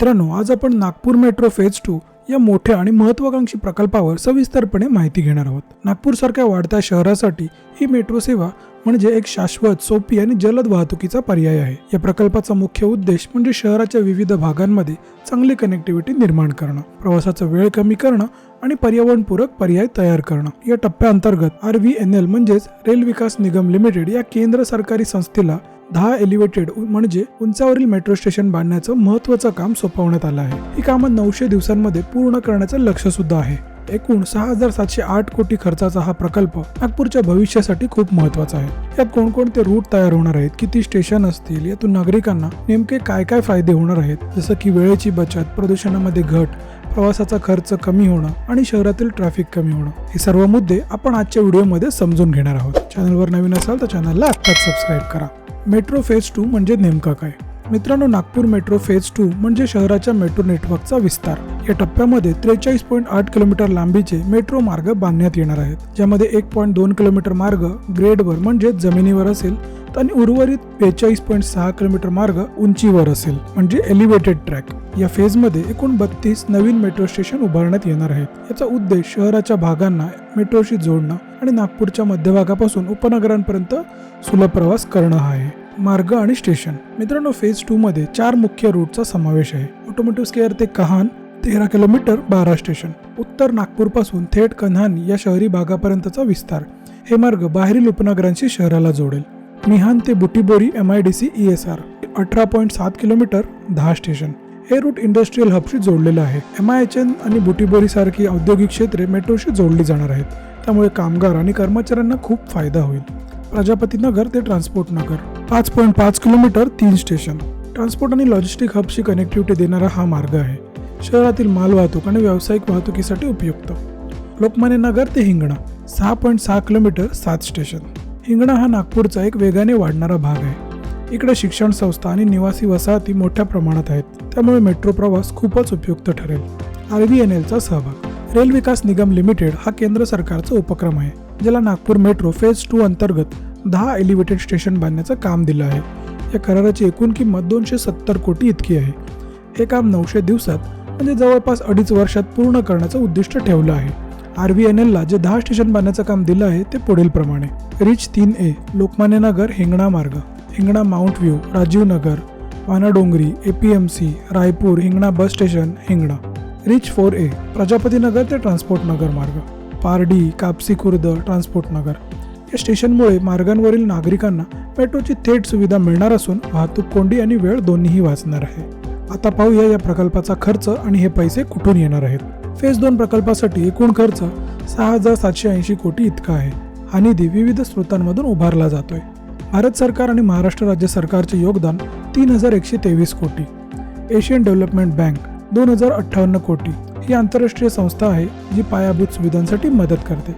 मित्रांनो आज आपण नागपूर मेट्रो फेज टू या मोठ्या आणि महत्वाकांक्षी प्रकल्पावर सविस्तरपणे माहिती घेणार आहोत. नागपूरसारख्या वाढत्या शहरासाठी ही मेट्रो सेवा म्हणजे एक शाश्वत सोपी आणि जलद वाहतुकीचा पर्याय आहे. या प्रकल्पाचा मुख्य उद्देश म्हणजे शहराच्या विविध भागांमध्ये चांगली कनेक्टिव्हिटी निर्माण करणं प्रवासाचा वेळ कमी करणं आणि पर्यावरणपूरक पर्याय तयार करणं. या टप्प्याअंतर्गत आर व्ही एन एल म्हणजेच रेल विकास निगम लिमिटेड या केंद्र सरकारी संस्थेला दहा एलिव्हेटेड म्हणजे उंचावरील मेट्रो स्टेशन बांधण्याचं महत्वाचं काम सोपवण्यात आलं आहे. ही कामं नऊशे दिवसांमध्ये पूर्ण करण्याचं लक्ष सुद्धा आहे. एकूण सहा हजार सातशे आठ कोटी खर्चाचा हा प्रकल्प नागपूरच्या भविष्यासाठी खूप महत्त्वाचा आहे. यात कोणकोणते रूट तयार होणार आहेत किती स्टेशन असतील यातून नागरिकांना नेमके काय काय फायदे होणार आहेत जसं की वेळेची बचत प्रदूषणामध्ये घट प्रवासाचा खर्च कमी होणं आणि शहरातील ट्रॅफिक कमी होणं हे सर्व मुद्दे आपण आजच्या व्हिडिओमध्ये समजून घेणार आहोत. चॅनलवर नवीन असाल तर चॅनलला आत्ताच सबस्क्राईब करा. मेट्रो फेज टू म्हणजे नेमकं काय? मित्रांनो नागपूर मेट्रो फेज टू म्हणजे शहराच्या मेट्रो नेटवर्कचा विस्तार. या टप्प्यामध्ये त्रेचाळीस पॉईंट आठ किलोमीटर लांबीचे मेट्रो मार्ग बांधण्यात येणार आहेत ज्यामध्ये एक पॉईंट दोन किलोमीटर मार्ग ग्रेडवर म्हणजे जमिनीवर असेल आणि उर्वरित बेचाळीस पॉईंट सहा किलोमीटर मार्ग उंचीवर असेल. म्हणजे एलिव्हेटेड ट्रॅक या फेजमध्ये एकूण बत्तीस नवीन मेट्रो स्टेशन उभारण्यात येणार आहेत. याचा उद्देश शहराच्या भागांना मेट्रोशी जोडणं आणि नागपूरच्या मध्यभागापासून उपनगरांपर्यंत सुलभ प्रवास करणं हा आहे. मार्ग आणि स्टेशन मित्रांनो फेज टू मध्ये चार मुख्य रूटचा समावेश आहे. ऑटोमोटिव्ह स्केअर ते कहान तेरा किलोमीटर बारा स्टेशन उत्तर नागपूरपासून थेट कन्हान या शहरी भागापर्यंतचा विस्तार. हे मार्ग बाहेरील उपनगरांशी शहराला जोडेल. मिहान ते Butibori M I D C E S R अठरा पॉईंट सात किलोमीटर दहा स्टेशन. हे रूट इंडस्ट्रीयल हबशी जोडलेलं आहे. एम आय एच एन आणि बुटीबोरी सारखी औद्योगिक क्षेत्रे मेट्रोशी जोडली जाणार आहेत. त्यामुळे कामगार आणि कर्मचाऱ्यांना खूप फायदा होईल. प्रजापती नगर ते ट्रान्सपोर्ट नगर पाच पॉईंट पाच किलोमीटर तीन स्टेशन. ट्रान्सपोर्ट आणि लॉजिस्टिक हबशी कनेक्टिव्हिटी देणारा हा मार्ग आहे. शहरातील मालवाहतूक आणि व्यावसायिक वाहतुकीसाठी उपयुक्त. लोकमान्य नगर ते हिंगणा सहा पॉईंट सहा किलोमीटर सात स्टेशन. हिंगणा हा नागपूरचा एक वेगाने वाढणारा भाग आहे. इकडे शिक्षण संस्था आणि निवासी वसाहती मोठ्या प्रमाणात आहेत. त्यामुळे मेट्रो प्रवास खूपच उपयुक्त ठरेल. आर व्ही एन एलचा सहभाग. रेल विकास निगम लिमिटेड हा केंद्र सरकारचा उपक्रम आहे ज्याला नागपूर मेट्रो फेज टू अंतर्गत दहा एलिव्हेटेड स्टेशन बांधण्याचं काम दिलं आहे. या कराराची एकूण किंमत दोनशे सत्तर कोटी इतकी आहे. हे काम नऊशे दिवसात म्हणजे जवळपास अडीच वर्षात पूर्ण करण्याचं उद्दिष्ट ठेवलं आहे. आर व्ही एन एलला जे दहा स्टेशन बांधण्याचं काम दिलं आहे ते पुढील प्रमाणे. रिच तीन ए लोकमान्य नगर हिंगणा मार्ग. Hingna mount view Rajiv Nagar. Wanadongri A P M C Raipur Hingna bus station Hingna. Reach four A Prajapati Nagar ते ट्रान्सपोर्ट नगर मार्ग. पारडी कापसी खुर्द ट्रान्सपोर्ट नगर. या स्टेशनमुळे मार्गांवरील नागरिकांना मेट्रोची थेट सुविधा मिळणार असून वाहतूक कोंडी आणि वेळ दोन्हीही वाचणार आहे. आता पाहूया या प्रकल्पाचा खर्च आणि हे पैसे कुठून येणार आहेत. फेज दोन प्रकल्पासाठी एकूण खर्च सहा हजार सातशे ऐंशी कोटी इतका आहे. हा निधी विविध स्रोतांमधून उभारला जातोय. भारत सरकार आणि महाराष्ट्र राज्य सरकारचे योगदान तीन हजार एकशे तेवीस कोटी. एशियन डेव्हलपमेंट बँक दोन हजार अठ्ठावन्न कोटी. ही आंतरराष्ट्रीय संस्था आहे जी पायाभूत सुविधांसाठी मदत करते.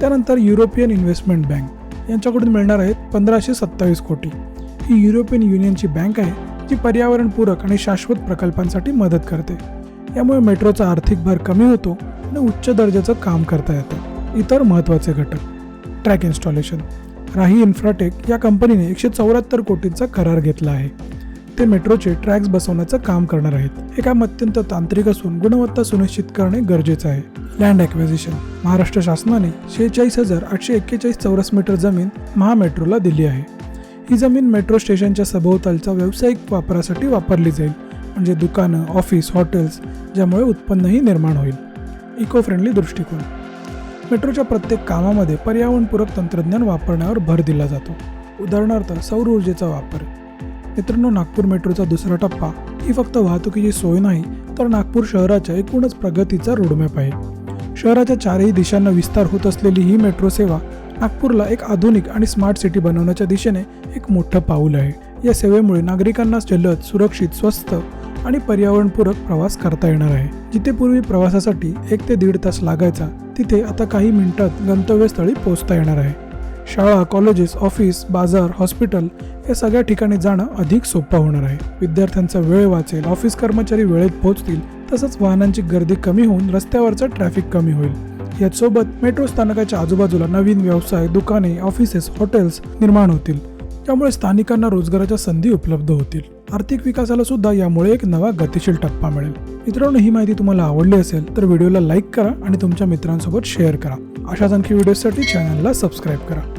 त्यानंतर युरोपियन इन्व्हेस्टमेंट बँक यांच्याकडून मिळणार आहेत पंधराशे सत्तावीस कोटी. ही युरोपियन युनियनची बँक आहे जी पर्यावरणपूरक आणि शाश्वत प्रकल्पांसाठी मदत करते. यामुळे मेट्रोचा आर्थिक भार कमी होतो आणि उच्च दर्जाचं काम करता येतं. इतर महत्त्वाचे घटक. Track installation. राही इन्फ्राटेक या कंपनीने एकशे चौऱ्याहत्तर कोटींचा करार घेतला आहे. ते मेट्रोचे ट्रॅक्स बसवण्याचं काम करणार आहेत. हे काम अत्यंत तांत्रिक असून गुणवत्ता सुनिश्चित करणे गरजेचं आहे. Land acquisition. महाराष्ट्र शासनाने शेहेचाळीस हजार आठशे एक्केचाळीस चौरस मीटर जमीन महामेट्रोला दिली आहे. ही जमीन मेट्रो स्टेशनच्या सभोवतालच्या व्यावसायिक वापरासाठी वापरली जाईल. म्हणजे दुकानं ऑफिस हॉटेल्स ज्यामुळे उत्पन्नही निर्माण होईल. इको फ्रेंडली दृष्टिकोन. मेट्रोच्या प्रत्येक कामामध्ये पर्यावरणपूरक तंत्रज्ञान वापरण्यावर भर दिला जातो. उदाहरणार्थ सौर ऊर्जेचा वापर. मित्रांनो नागपूर मेट्रोचा दुसरा टप्पा ही फक्त वाहतुकीची सोय नाही तर नागपूर शहराच्या एकूणच प्रगतीचा रोडमॅप आहे. शहराच्या चारही दिशांना विस्तार होत असलेली ही मेट्रो सेवा नागपूरला एक आधुनिक आणि स्मार्ट सिटी बनवण्याच्या दिशेने एक मोठं पाऊल आहे. या सेवेमुळे नागरिकांना जलद सुरक्षित स्वस्त आणि पर्यावरणपूरक प्रवास करता येणार आहे. जिथे पूर्वी प्रवासासाठी एक ते दीड तास लागायचा तिथे आता काही मिनिटात गंतव्यस्थळी पोहोचता येणार आहे. शाळा कॉलेजेस ऑफिस बाजार हॉस्पिटल या सगळ्या ठिकाणी जाणं अधिक सोपं होणार आहे. विद्यार्थ्यांचा वेळ वाचेल ऑफिस कर्मचारी वेळेत पोहोचतील तसंच वाहनांची गर्दी कमी होऊन रस्त्यावरचं ट्रॅफिक कमी होईल. यासोबत मेट्रो स्थानकाच्या आजूबाजूला नवीन व्यवसाय दुकाने ऑफिसेस हॉटेल्स निर्माण होतील. त्यामुळे स्थानिकांना रोजगाराच्या संधी उपलब्ध होतील. आर्थिक विकासाला सुद्धा यामुळे एक नवा गतिशील टप्पा मिळेल. मित्रांनो ही माहिती तुम्हाला आवडली असेल तर व्हिडिओला लाईक करा आणि तुमच्या मित्रांसोबत शेअर करा. अशाच आणखी व्हिडिओसाठी चॅनलला सबस्क्राईब करा.